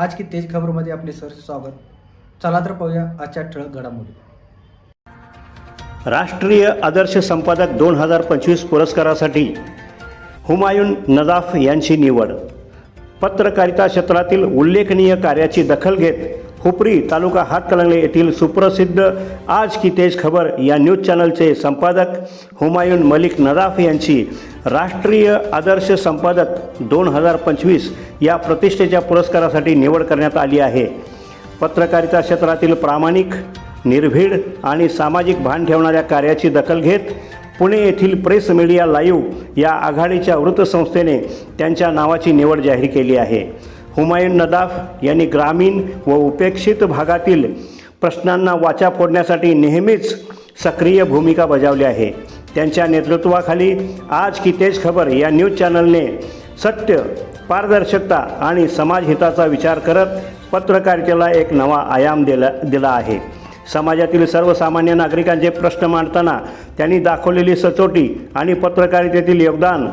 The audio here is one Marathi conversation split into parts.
आज की तेज खबरमध्ये आपले सर स्वागत. चला तर पाहूया आजच्या ठळक घडामोडी. राष्ट्रीय आदर्श संपादक दोन हजार पंचवीस पुरस्कारासाठी हुमायून नदाफ यांची निवड. पत्रकारिता क्षेत्रातील उल्लेखनीय कार्याची दखल घेत हुपरी तालुका हातकलंगले येथील सुप्रसिद्ध आज की तेज खबर या न्यूज चॅनलचे संपादक हुमायून मलिक नदाफ यांची राष्ट्रीय आदर्श संपादक दोन हजार पंचवीस या प्रतिष्ठेच्या पुरस्कारासाठी निवड करण्यात आली आहे. पत्रकारिता क्षेत्रातील प्रामाणिक निर्भीड आणि सामाजिक भान ठेवणाऱ्या कार्याची दखल घेत पुणे येथील प्रेस मीडिया लाईव्ह या आघाडीच्या वृत्तसंस्थेने त्यांच्या नावाची निवड जाहीर केली आहे. हुमायून नदाफ यांनी ग्रामीण व उपेक्षित भागातील प्रश्नांना वाचा फोडण्यासाठी नेहमीच सक्रिय भूमिका बजावली आहे. त्यांच्या नेतृत्वाखाली आज की तेज खबर या न्यूज चॅनलने सत्य पारदर्शकता आणि समाजहिताचा विचार करत पत्रकारितेला एक नवा आयाम दिला दिला आहे. समाजातील सर्वसामान्य नागरिकांचे प्रश्न मांडताना त्यांनी दाखवलेली सचोटी आणि पत्रकारितेतील योगदान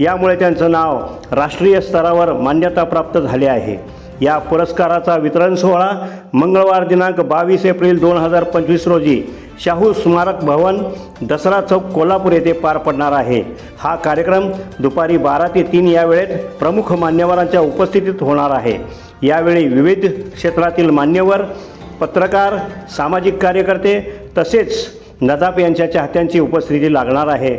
यामुळे त्यांचं नाव राष्ट्रीय स्तरावर मान्यताप्राप्त झाले आहे. या पुरस्काराचा वितरण सोहळा मंगळवार दिनांक बावीस एप्रिल दोन हजार पंचवीस रोजी शाहू स्मारक भवन दसरा चौक कोल्हापूर येथे पार पडणार आहे. हा कार्यक्रम दुपारी बारा ते तीन या वेळेत प्रमुख मान्यवरांच्या उपस्थितीत होणार आहे. यावेळी विविध क्षेत्रातील मान्यवर पत्रकार सामाजिक कार्यकर्ते तसेच नदाप यांच्या चाहत्यांची उपस्थिती लागणार आहे.